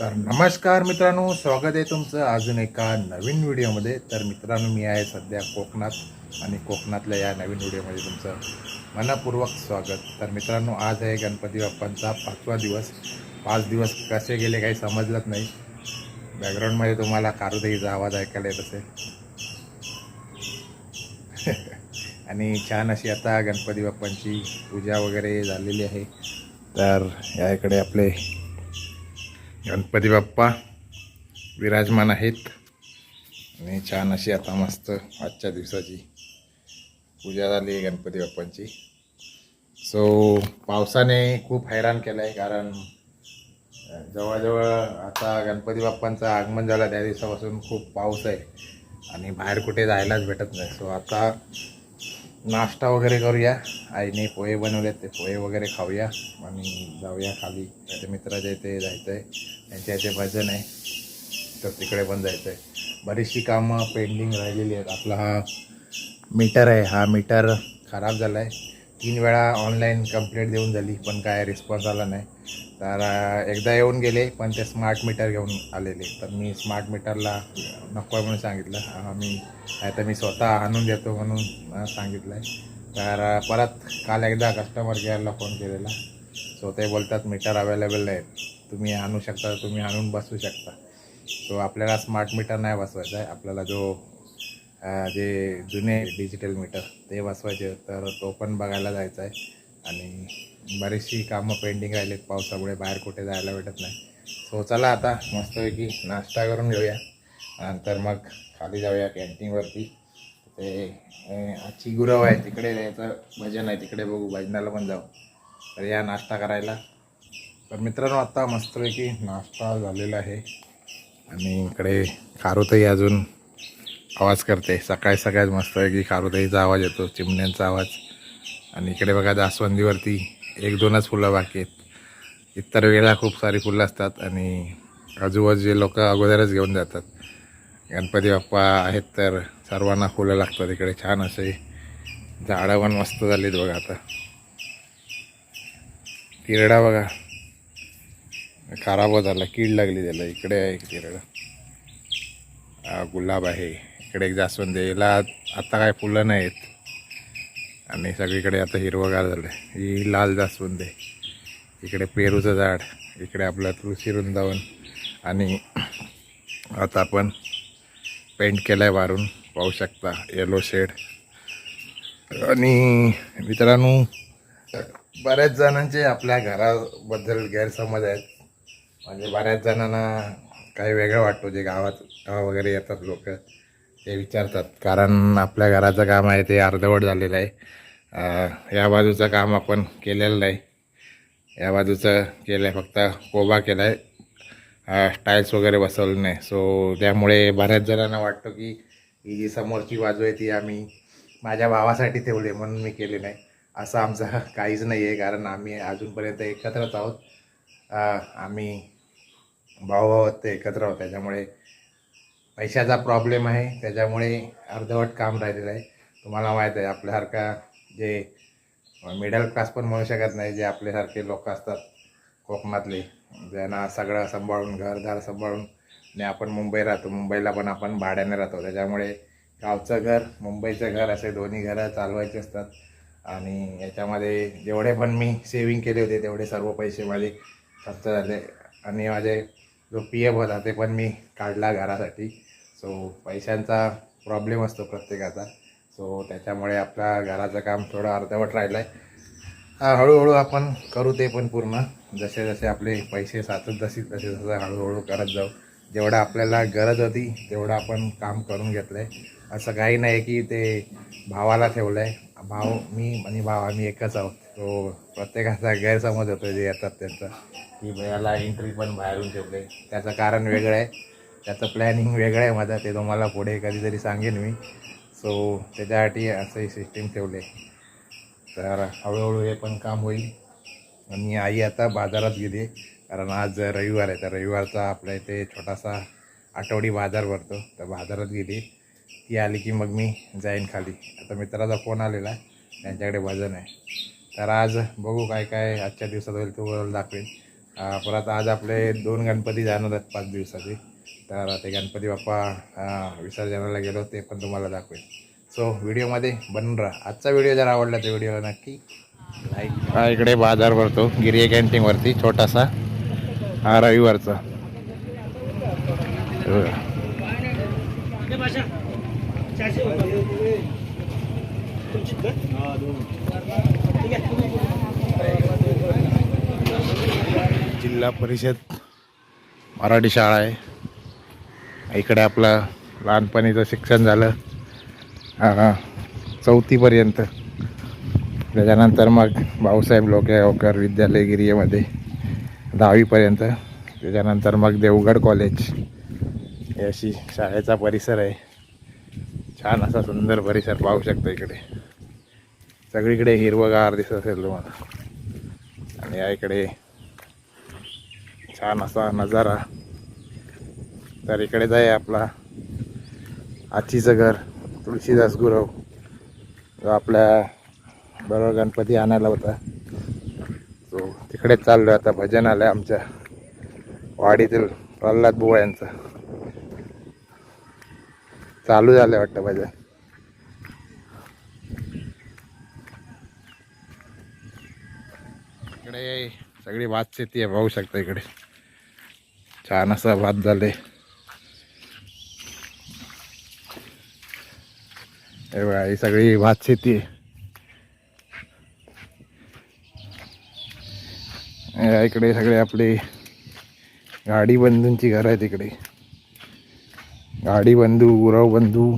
तर नमस्कार मित्रांनो स्वागत आहे तुमचं अजून एका नवीन व्हिडिओमध्ये. तर मित्रांनो मी आहे सध्या कोकणात आणि कोकणातल्या या नवीन व्हिडिओमध्ये तुमचं मनपूर्वक स्वागत. तर मित्रांनो आज आहे गणपती बाप्पांचा पाचवा दिवस. पाच दिवस कसे गेले काही समजलंच नाही. बॅकग्राऊंडमध्ये तुम्हाला कारुदेईचा आवाज ऐकायला येत असेल. आणि छान अशी आता गणपती बाप्पांची पूजा वगैरे झालेली आहे. तर या इकडे आपले गणपती बाप्पा विराजमान आहेत. आणि छान अशी आता मस्त आजच्या दिवसाची पूजा झाली आहे गणपती बाप्पांची. सो पावसाने खूप हैराण केलं आहे कारण जवळजवळ आता गणपती बाप्पांचं आगमन झालं त्या दिवसापासून खूप पाऊस आहे आणि बाहेर कुठे जायलाच भेटत नाही. सो आता नाश्ता वगैरे करूया. आईने पोहे बनवले ते पोहे वगैरे खाऊया. आणि जाऊया खाली. त्याच्या मित्राच्या इथे जायचं आहे त्यांच्या इथे भजन आहे. तर तिकडे पण जायचं आहे बरीचशी कामं पेंडिंग राहिलेली आहेत. आपला हा मीटर आहे. हा मीटर खराब झाला आहे तीन वेळा ऑनलाईन कंप्लेंट देऊन झाली पण काय रिस्पॉन्स आला नाही. तर एकदा येऊन गेले पण ते स्मार्ट मीटर घेऊन आलेले. तर मी स्मार्ट मीटरला नको आहे म्हणून सांगितलं. आम्ही तर मी स्वतः आणून देतो म्हणून सांगितलं आहे तर परत काल एकदा कस्टमर केअरला फोन केलेला. सो ते बोलतात मीटर अवेलेबल नाहीत तुम्ही आणू शकता तुम्ही आणून बसू शकता. सो आपल्याला स्मार्ट मीटर नाही बसवायचा आहे. आपल्याला जो जे जुने डिजिटल मीटर ते बसवायचे. तर तो पण बघायला जायचा आहे. आणि बरीचशी कामं पेंडिंग राहिलेत पावसामुळे बाहेर कुठे जायला भेटत नाही. सो चला आता मस्तपैकी नाश्ता करून घेऊया. नंतर मग खाली जाऊया कॅन्टीनवरती ते आजची गुरव आहे तिकडे यायचं भजन आहे तिकडे बघू भजनाला पण जाऊ. तर या नाश्ता करायला. तर मित्रांनो आत्ता मस्तपैकी नाश्ता झालेला आहे. आणि इकडे खारुताई अजून आवाज करते. सकाळी सकाळी मस्तपैकी खारुताईचा आवाज येतो चिमण्यांचा आवाज. आणि इकडे बघा जास्वंदीवरती एक दोनच फुलं बाकी आहेत. इतर वेळेला खूप सारी फुलं असतात आणि आजूबाजूचे लोक अगोदरच घेऊन जातात. गणपती बाप्पा आहेत तर सर्वांना फुलं लागतात इकडे. छान असे झाडं पण मस्त झालीत बघा आता. तिरडा बघा. खराब झाला कीड लागली त्याला. इकडे आहे एक तिरडा. गुलाब आहे. इकडे एक जास्वंद याला आत्ता काय फुलं नाहीत. आणि सगळीकडे आता हिरवंगार झालं आहे ही लाल जास्वंद आहे इकडे पेरूचं झाड इकडे आपलं तुळशी वृंदावन आणि आता आपण पेंट केलं आहे वारून पाहू शकता येलो शेड आणि मित्रांनो बऱ्याच जणांचे आपल्या घराबद्दल गैरसमज आहेत. म्हणजे बऱ्याच जणांना काही वेगळं वाटतो जे गावात गाव वगैरे येतात लोक ते विचारतात. कारण आपल्या घराचं काम आहे ते अर्धवट झालेलं आहे. या बाजूचं काम आपण केलेलं नाही. या बाजूचं केलं आहे फक्त कोबा केला आहे टाईल्स वगैरे बसवलं नाही. सो त्यामुळे बऱ्याच जणांना वाटतं की ही जी समोरची बाजू आहे ती आम्ही माझ्या भावासाठी ठेवली आहे म्हणून मी केली नाही. असं आमचं काहीच नाही आहे कारण आम्ही अजूनपर्यंत एकत्रच आहोत. आम्ही भाऊ भाऊ ते एकत्र आहोत त्याच्यामुळे पैशाचा प्रॉब्लेम आहे. त्याच्यामुळे अर्धवट काम राहिलेलं आहे. तुम्हाला माहीत आहे आपल्यासारखा जे मिडल क्लास पण म्हणू शकत नाही जे आपल्यासारखे लोक असतात कोकणातले ज्यांना सगळं सांभाळून घरदार सांभाळून आणि आपण मुंबई राहतो. मुंबईला पण आपण भाड्याने राहतो. त्याच्यामुळे गावचं घर मुंबईचं घर असे दोन्ही घरं चालवायचे असतात. आणि याच्यामध्ये जेवढे पण मी सेविंग केले होते तेवढे सर्व पैसे माझे खर्च झाले. आणि माझे जो पी एफ होता ते पण मी काढला घरासाठी. सो पैशांचा प्रॉब्लेम असतो प्रत्येकाचा. सो त्याच्यामुळे आपल्या घराचं काम थोडं अर्धवट राहिलं आहे हळूहळू आपण करू ते पण पूर्ण. जसे जसे आपले पैसे साचत जसे तसे जसं हळूहळू करत जाऊ. जेवढं आपल्याला गरज होती तेवढं आपण काम करून घेतलं आहे असं काही नाही की ते भावाला ठेवलं आहे भाव मी आणि भाव आम्ही एकच आहोत. तो प्रत्येकाचा गैरसमज होतो जे येतात त्यांचा. की भैयाला एंट्री पण बाहेरून ठेवले त्याचं कारण वेगळं आहे. त्याचं प्लॅनिंग वेगळं आहे माझं. ते तुम्हाला पुढे कधीतरी सांगेन मी. सो त्याच्यासाठी असं सिस्टीम ठेवले तर हळूहळू हे पण काम होईल. आणि आई आता बाजारात गेली कारण आज रविवार आहे. तर रविवारचा आपल्या इथे छोटासा आठवडी बाजार भरतो. तर बाजारात गेली. ती आली की मग मी जाईन खाली. आता मित्राचा फोन आलेला. आहे त्यांच्याकडे वजन आहे. तर आज बघू काय काय आजच्या दिवसात होईल. तो दाखवेल परत आज आपले दोन गणपती जाणार आहेत पाच दिवसाचे. तर ते गणपती बाप्पा विसर्जनाला गेलो ते पण तुम्हाला दाखवेल सो व्हिडिओमध्ये बनून राहा आजचा व्हिडिओ जर आवडला तर व्हिडिओला नक्की लाईक हा इकडे बाजार भरतो गिरिया कॅन्टीनवरती छोटासा हा रविवारचा हे. जिल्हा परिषद मराठी शाळा आहे इकडे आपलं लहानपणीचं शिक्षण झालं. चौथीपर्यंत. त्याच्यानंतर मग भाऊसाहेब लोकेगावकर विद्यालय गिरियेमध्ये दहावीपर्यंत. त्याच्यानंतर मग देवगड कॉलेज. ही अशी शाळेचा परिसर आहे. छान असा सुंदर परिसर पाहू शकतो इकडे. सगळीकडे हिरवगार दिसत असेल तुम्हाला. आणि या इकडे छान असा नजारा. तर इकडेच आहे आपला आचीचं घर तुळशीदास गुरव. जो आपल्या बरोबर गणपती आणायला होता. तो तिकडेच चाललो आता भजन आलं आमच्या वाडीतील प्रल्हाद बुवा यांचं. चालू झालं वाटतं भजन. इकडे सगळी भात शेती आहे पाहू शकता इकडे. छान असा भात झाले हे बघा ही सगळी भात शेती आहे इकडे सगळे आपले गाडी बंधूंची घरं आहेत इकडे. गाडी बंधू गुरव बंधू.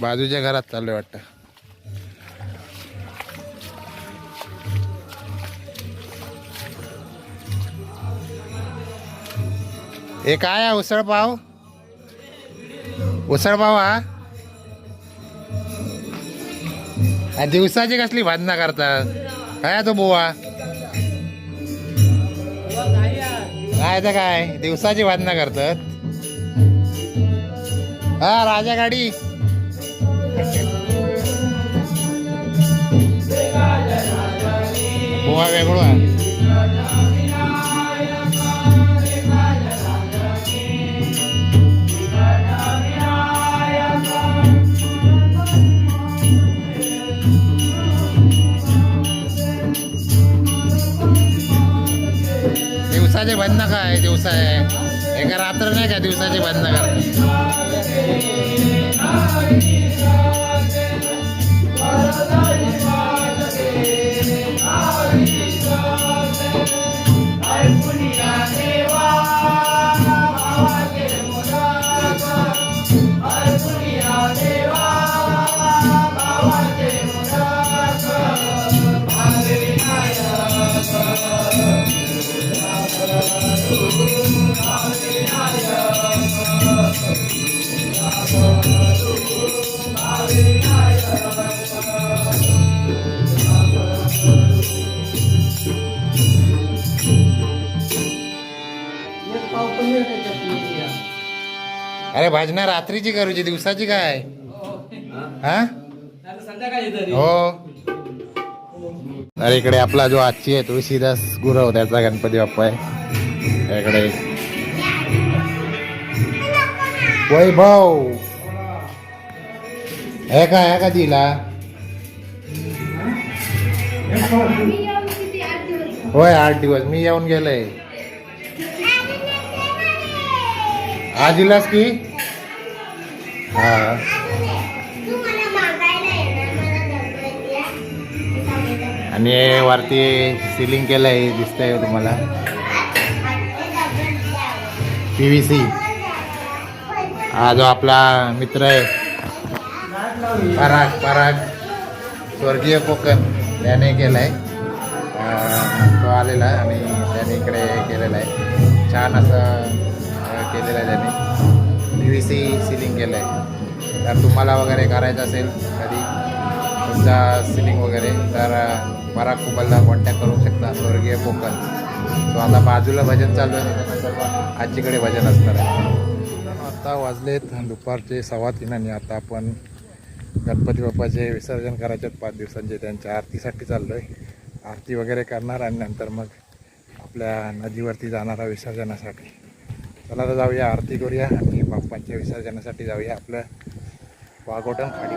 बाजूच्या घरात चाललंय वाटतं. हे काय आहे उसळ पाव? उसळ पाव हा? दिवसाची कसली भांडणं करतात? काय तो बोवा? काय तर काय? दिवसाची भांडणं करतात? हा राजा गाडी. बुवा वेगळा दिवसाचे बंद काय? दिवसा आहे. एका रात्र नाही का दिवसाचे बंद कर भाजना रात्रीची करूची दिवसाची काय? हा? हो. अरे इकडे आपला जो आजची आहे तुळशीदास गुरव त्याचा गणपती बाप्पा आहे. इकडे. वैभव. हे का आहे का तिला होय आठ दिवस. मी येऊन गेलोय. आजीलास की? हा. आणि वरती सिलिंग केलंय दिसतंय तुम्हाला. पी व्ही सी हा जो आपला मित्र आहे. पराग पराग. स्वर्गीय कोकण त्याने केलाय. तो आलेला आहे आणि त्याने इकडे केलेला आहे. छान असं केलेलं आहे त्याने. पी व्ही सी सिलिंग केलं आहे तर तुम्हाला वगैरे करायचं असेल कधी तुमचा सिलिंग वगैरे तर बरा कुबलला कॉन्टॅक्ट करू शकता स्वर्गीय कोकण. सो आता बाजूला भजन चालू आहे त्याच्यानंतर मग आजीकडे भजन असणार आहे. आता वाजलेत दुपारचे सव्वा तीन आणि आता आपण गणपती बाप्पाचे विसर्जन करायचे आहेत पाच दिवसांचे त्यांच्या आरतीसाठी चाललो आहे आरती वगैरे करणार आणि नंतर मग आपल्या नदीवरती जाणारा विसर्जनासाठी. चला तर जाऊया आरती करूया आणि बाप्पांच्या विसर्जनासाठी जाऊया आपलं वाघोटन आणि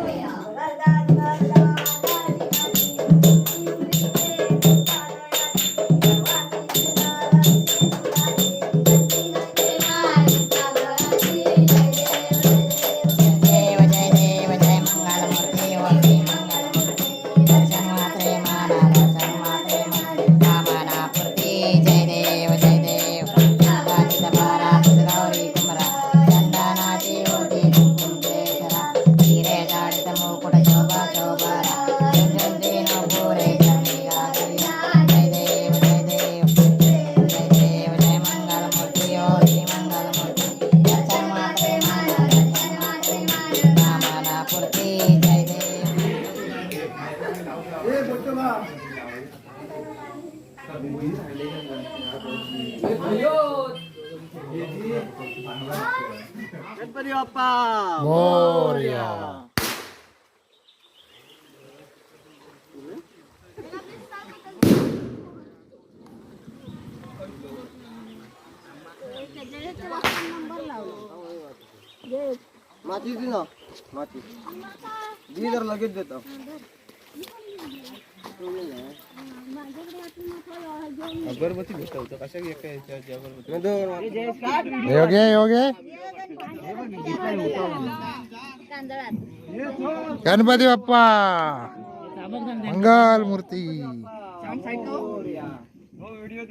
गणपती बाप्पा मोरया माती दे ना माती दे जर लगेच देतो अगरबत्ती भेटवतो कशा एका याच्या अगरबत्ती? योगे योगे गणपती बाप्पा मंगल मूर्ती व्हिडिओ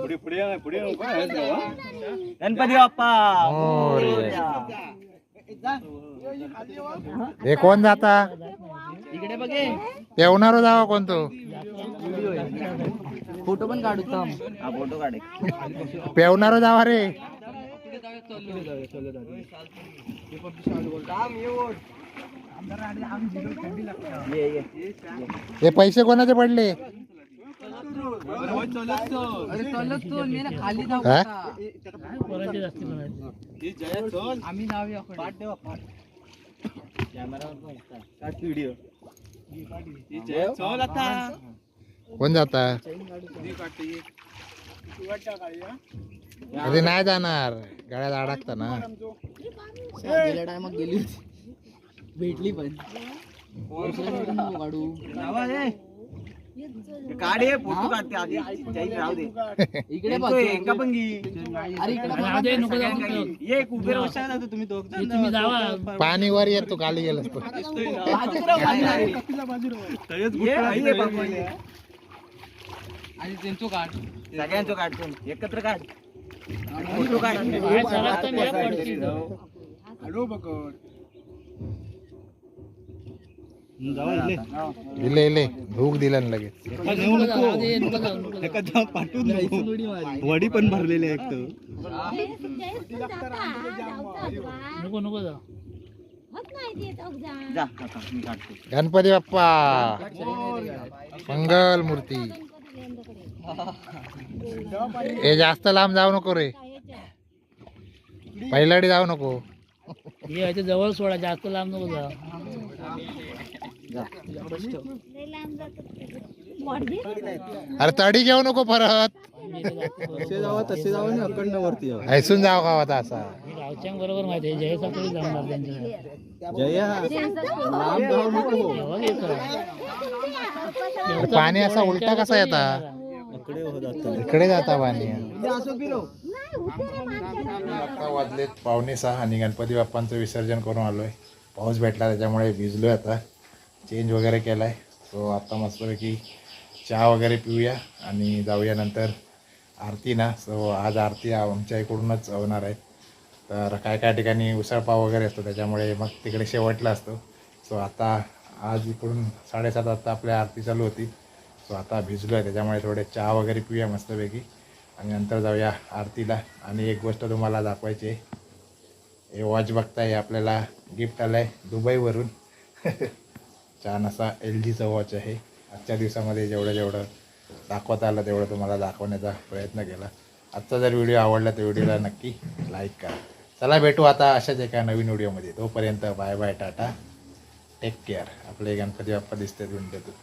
पुढे पुढे पुढे गणपती बाप्पा. हे कोण जाता? इकडे बघे. येवणारो जावा कोण तो फोटो पण काढू थांब. हा फोटो काढे. पेवणारो जावा रे. हे पैसे कोणाचे पडले? खाली हा? आम्ही कोण जाता? कधी नाही जाणार. गळ्यात अडकता ना टायमात गेली भेटली पण. काढू काढे फोटो काढते आधी. जाईल राहू दे. इकडे एका पण घे अरे इकडे ये कुबेर वर्षा जातो तुम्ही दोघ तुम्ही जावा. पाणी वर येत तू खाली गेलास तो. सगळ्यांचो काढतो एकत्र काढ. काढ दिले इले भूक दिला ना लगेच. वडी पण भरलेली आहे गणपती बाप्पा. मंगल मूर्ती. हे जास्त लांब जाऊ नको रे. पहिलाडी जाऊ नको. हे याच्या जवळ सोडा जास्त लांब नको जा अरे तडी घेऊ नको परत. तसे जावा तसे जावा आणि अखंड वरती जावा. आता असा. गावच्यां बरोबर माहिती आहे जाणार त्यांच्या? जया लांब जाऊ नको. तेव्हा येतो अरे पाणी असा उलटा कसा येता? इकडे हो जातं. इकडे जाता पाणी. आता वाजलेत पावणे सहा आणि गणपती बाप्पांचं विसर्जन करून आलोय. पाऊस भेटला त्याच्यामुळे भिजलोय आता. चेंज वगैरे केला आहे सो आत्ता मस्तपैकी चहा वगैरे पिऊया आणि जाऊया नंतर आरती ना सो आज आरती आमच्या इकडूनच होणार आहे. तर काय काय ठिकाणी उसळपाव वगैरे असतो त्याच्यामुळे मग तिकडे शेवटला असतो. सो आता आज इकडून साडेसात वाजता आपल्या आरती चालू होती. सो आता भिजलो आहे त्याच्यामुळे थोडे चहा वगैरे पिऊया मस्तपैकी. आणि नंतर जाऊया आरतीला. आणि एक गोष्ट तुम्हाला दाखवायची आहे. हे वॉच बघताय आपल्याला गिफ्ट आलं आहे दुबईवरून. छान असा एल जीचा वॉच आहे. आजच्या दिवसामध्ये जेवढं जेवढं दाखवता आलं तेवढं तुम्हाला दाखवण्याचा प्रयत्न केला. आजचा जर व्हिडिओ आवडला तर व्हिडिओला नक्की लाईक करा. चला भेटू आता अशाच एका नवीन व्हिडिओमध्ये तोपर्यंत bye bye tata. Take care आपले गणपती बाप्पा दिसते विंडोतून